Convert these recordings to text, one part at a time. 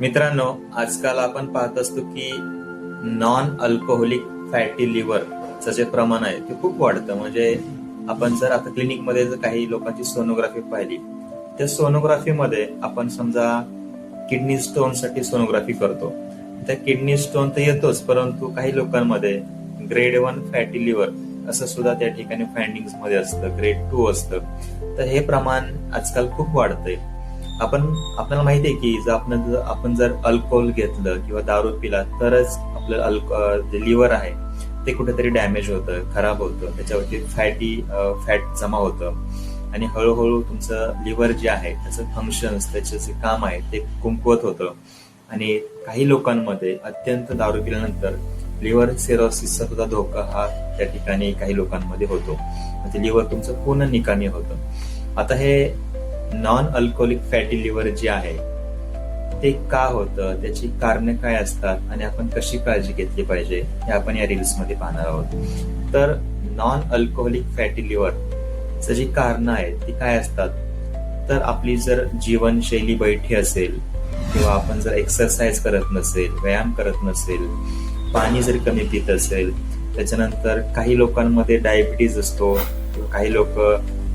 मित्रांनो आजकाल आपण पाहत असतो की नॉन अल्कोहोलिक फॅटी लिव्हरचं जे प्रमाण आहे ते खूप वाढतं. म्हणजे आपण जर आता क्लिनिकमध्ये जर काही लोकांची सोनोग्राफी पाहिली त्या सोनोग्राफीमध्ये आपण समजा किडनी स्टोनसाठी सोनोग्राफी करतो. त्या किडनी स्टोन तर येतोच परंतु काही लोकांमध्ये ग्रेड वन फॅटी लिव्हर असं सुद्धा त्या ठिकाणी फाइंडिंगमध्ये असतं ग्रेड टू असतं. तर हे प्रमाण आजकाल खूप वाढतंय. आपण आपल्याला माहिती आहे की जर आपण जर आपण जर अल्कोहोल घेतलं किंवा दारू पिला तरच आपलं अल्को जे लिव्हर आहे ते कुठेतरी डॅमेज होतं खराब होतं. त्याच्यावरती फॅटी फॅट जमा होतं. आणि हळूहळू तुमचं लिव्हर जे आहे त्याचं फंक्शन्स त्याचं जे काम आहे ते कुंकवत होतं. आणि काही लोकांमध्ये अत्यंत दारू पिल्यानंतर लिव्हर सेरोसिसचा सुद्धा धोका हा त्या ठिकाणी काही लोकांमध्ये होतो. म्हणजे लिव्हर तुमचं पूर्ण निकामी होतं. आता हे नॉन अल्कोहोलिक फॅटी लिव्हर जे आहे ते का होतं? त्याची कारणे काय असतात? आणि आपण कशी काळजी घेतली पाहिजे? हे आपण या रील्समध्ये पाहणार आहोत. तर नॉन अल्कोहोलिक फॅटी लिव्हर जी कारणं आहेत ती काय असतात? तर आपली जर जीवनशैली बैठी असेल किंवा आपण जर एक्सरसाइज करत नसेल व्यायाम करत नसेल पाणी जर कमी पित असेल त्याच्यानंतर काही लोकांमध्ये डायबिटीज असतो काही लोक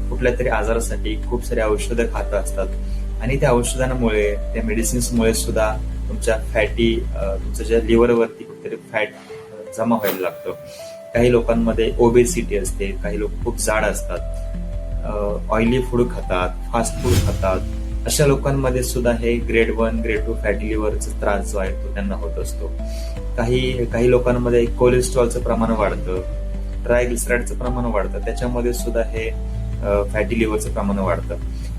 कुठल्या तरी आजारासाठी खूप सारे औषधं खात असतात. आणि त्या औषधांमुळे त्या मेडिसिन्समुळे सुद्धा तुमच्या फॅटी तुमच्या ज्या लिव्हरवरती कुठेतरी फॅट जमा व्हायला लागतं. काही लोकांमध्ये ओबेसिटी असते काही लोक खूप जाड असतात. ऑइली फूड खातात फास्ट फूड खातात. अशा लोकांमध्ये सुद्धा हे grade one grade two fatty लिव्हरचा त्रास जो आहे तो त्यांना होत असतो. काही काही लोकांमध्ये कोलेस्ट्रॉलचं प्रमाण वाढतं ट्रायग्लिसराईडचं प्रमाण वाढतं. त्याच्यामध्ये सुद्धा हे फॅटी लिव्हरचं प्रमाण वाढतं.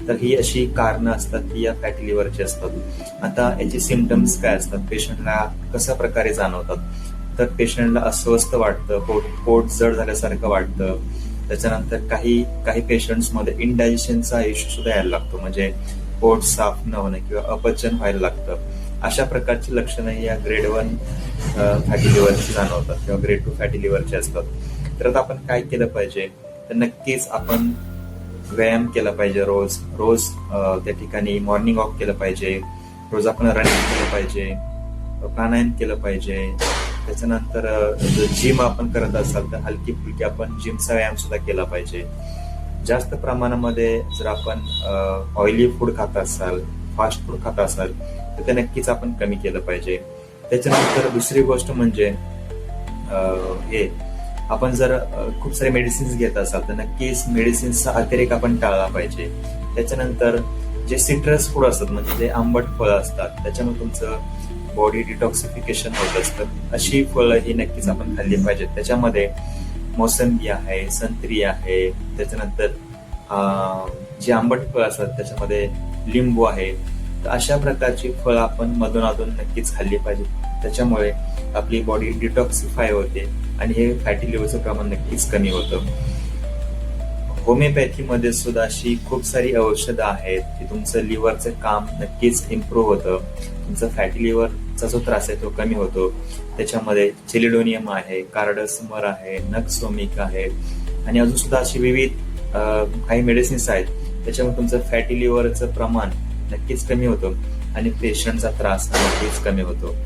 तर ही अशी कारणं असतात की या फॅटी लिव्हरची असतात. आता याचे सिमटम्स काय असतात? पेशंटला कशा प्रकारे जाणवतात? तर पेशंटला अस्वस्थ वाटतं पोट पोट जड झाल्यासारखं वाटतं. त्याच्यानंतर काही काही पेशंट्समध्ये इनडायजेशनचा इश्यू सुद्धा यायला लागतो. म्हणजे पोट साफ न होणं किंवा अपचन व्हायला लागतं. अशा प्रकारची लक्षणं या ग्रेड वन फॅटी लिव्हरची जाणवतात किंवा ग्रेड टू फॅटी लिव्हरची असतात. तर आता आपण काय केलं पाहिजे? तर नक्कीच आपण व्यायाम केला पाहिजे रोज रोज त्या ठिकाणी मॉर्निंग वॉक केलं पाहिजे रोज आपण रनिंग केलं पाहिजे प्राणायाम केलं पाहिजे. त्याच्यानंतर जर जिम आपण करत असाल तर हलकी फुलकी आपण जिमचा व्यायाम सुद्धा केला पाहिजे. जास्त प्रमाणामध्ये जर आपण ऑइली फूड खात असाल फास्ट फूड खात असाल तर ते नक्कीच आपण कमी केलं पाहिजे. त्याच्यानंतर दुसरी गोष्ट म्हणजे हे आपण जर खूप सारे मेडिसिन्स घेत असाल तर नक्कीच मेडिसिन्सचा अतिरेक आपण टाळला पाहिजे. त्याच्यानंतर जे सिट्रस फूड असतात म्हणजे जे आंबट फळं असतात त्याच्यामुळे तुमचं बॉडी डिटॉक्सिफिकेशन होत असतं. अशी फळं ही नक्कीच आपण खाल्ली पाहिजेत. त्याच्यामध्ये मोसंबी आहे संत्री आहे त्याच्यानंतर जे आंबट फळं असतात त्याच्यामध्ये लिंबू आहे तर अशा प्रकारची फळं आपण मधून अधून नक्कीच खाल्ली पाहिजे त्याच्यामुळे आपली बॉडी डिटॉक्सिफाय होते आणि हे फॅटी लिव्हरचं प्रमाण नक्कीच कमी होतं. होमिओपॅथीमध्ये सुद्धा अशी खूप सारी औषधं आहेत की तुमचं लिव्हरचं काम नक्कीच इम्प्रूव्ह होतं. तुमचं फॅटी लिव्हरचा जो त्रास आहे तो कमी होतो. त्याच्यामध्ये चिलिडोनियम आहे कार्डसमर आहे नक्सोमिक आहे आणि अजून सुद्धा अशी विविध काही मेडिसिन्स आहेत. त्याच्यामुळे तुमचं फॅटी लिव्हरचं प्रमाण नक्कीच कमी होतो. आणि पेशंटचा त्रास नक्कीच कमी होतो.